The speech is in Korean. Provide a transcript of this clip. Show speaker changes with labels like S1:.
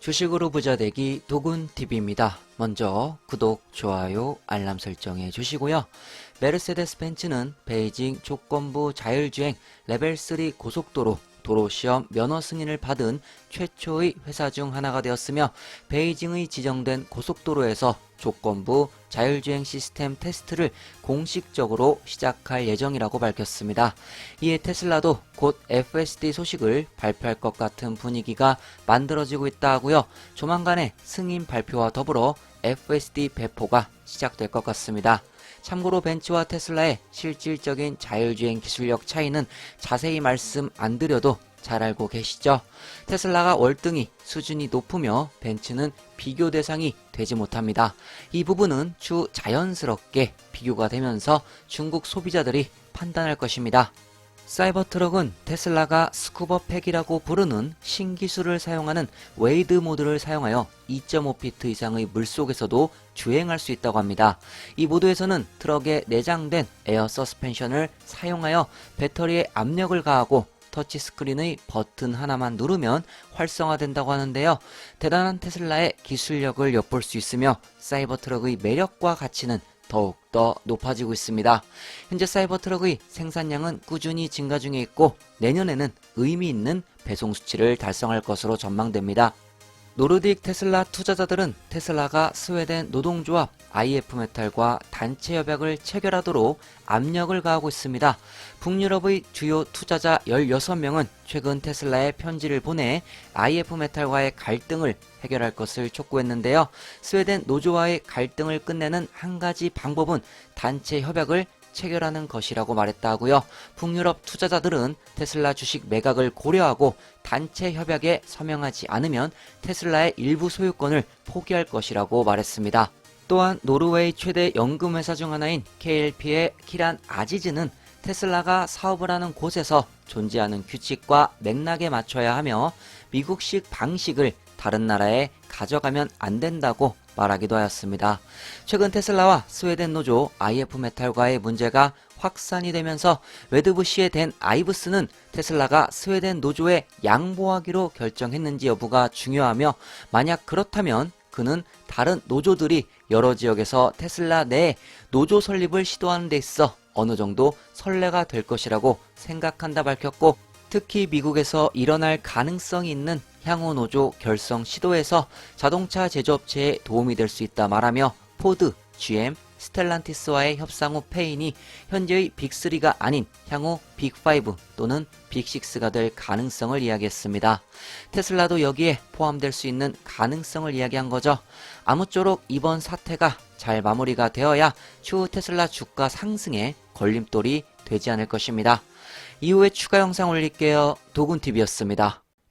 S1: 주식으로 부자 되기 도군TV입니다. 먼저 구독, 좋아요, 알람 설정해 주시고요. 메르세데스 벤츠는 베이징 조건부 자율주행 레벨 3 고속도로 도로시험 면허 승인을 받은 최초의 회사 중 하나가 되었으며 베이징의 지정된 고속도로에서 조건부 자율주행 시스템 테스트를 공식적으로 시작할 예정이라고 밝혔습니다. 이에 테슬라도 곧 FSD 소식을 발표할 것 같은 분위기가 만들어지고 있다 하고요. 조만간에 승인 발표와 더불어 FSD 배포가 시작될 것 같습니다. 참고로 벤츠와 테슬라의 실질적인 자율주행 기술력 차이는 자세히 말씀 안 드려도 잘 알고 계시죠? 테슬라가 월등히 수준이 높으며 벤츠는 비교 대상이 되지 못합니다. 이 부분은 추 자연스럽게 비교가 되면서 중국 소비자들이 판단할 것입니다. 사이버트럭은 테슬라가 스쿠버 팩이라고 부르는 신기술을 사용하는 웨이드 모드를 사용하여 2.5피트 이상의 물속에서도 주행할 수 있다고 합니다. 이 모드에서는 트럭에 내장된 에어 서스펜션을 사용하여 배터리에 압력을 가하고 터치스크린의 버튼 하나만 누르면 활성화된다고 하는데요. 대단한 테슬라의 기술력을 엿볼 수 있으며 사이버트럭의 매력과 가치는 더욱더 높아지고 있습니다. 현재 사이버트럭의 생산량은 꾸준히 증가 중에 있고 내년에는 의미 있는 배송 수치를 달성할 것으로 전망됩니다. 노르딕 테슬라 투자자들은 테슬라가 스웨덴 노동조합 IF메탈과 단체 협약을 체결하도록 압력을 가하고 있습니다. 북유럽의 주요 투자자 16명은 최근 테슬라에 편지를 보내 IF메탈과의 갈등을 해결할 것을 촉구했는데요. 스웨덴 노조와의 갈등을 끝내는 한 가지 방법은 단체 협약을 체결하는 것이라고 말했다 고요. 북유럽 투자자들은 테슬라 주식 매각을 고려하고 단체 협약에 서명하지 않으면 테슬라의 일부 소유권을 포기할 것이라고 말했습니다. 또한 노르웨이 최대 연금 회사 중 하나인 KLP의 키란 아지즈는 테슬라가 사업을 하는 곳에서 존재하는 규칙과 맥락에 맞춰야 하며 미국식 방식을 다른 나라에 가져가면 안 된다고 말하기도 하였습니다. 최근 테슬라와 스웨덴 노조 IF메탈과의 문제가 확산이 되면서 웨드부시에 된 아이브스는 테슬라가 스웨덴 노조에 양보하기로 결정했는지 여부가 중요하며 만약 그렇다면 그는 다른 노조들이 여러 지역에서 테슬라 내 노조 설립을 시도하는 데 있어 어느 정도 선례가 될 것이라고 생각한다 밝혔고 특히 미국에서 일어날 가능성이 있는 향후 노조 결성 시도에서 자동차 제조업체에 도움이 될 수 있다 말하며 포드, GM, 스텔란티스와의 협상 후 페인이 현재의 빅3가 아닌 향후 빅5 또는 빅6가 될 가능성을 이야기했습니다. 테슬라도 여기에 포함될 수 있는 가능성을 이야기한 거죠. 아무쪼록 이번 사태가 잘 마무리가 되어야 추후 테슬라 주가 상승에 걸림돌이 되지 않을 것입니다. 이후에 추가 영상 올릴게요. 도군TV였습니다.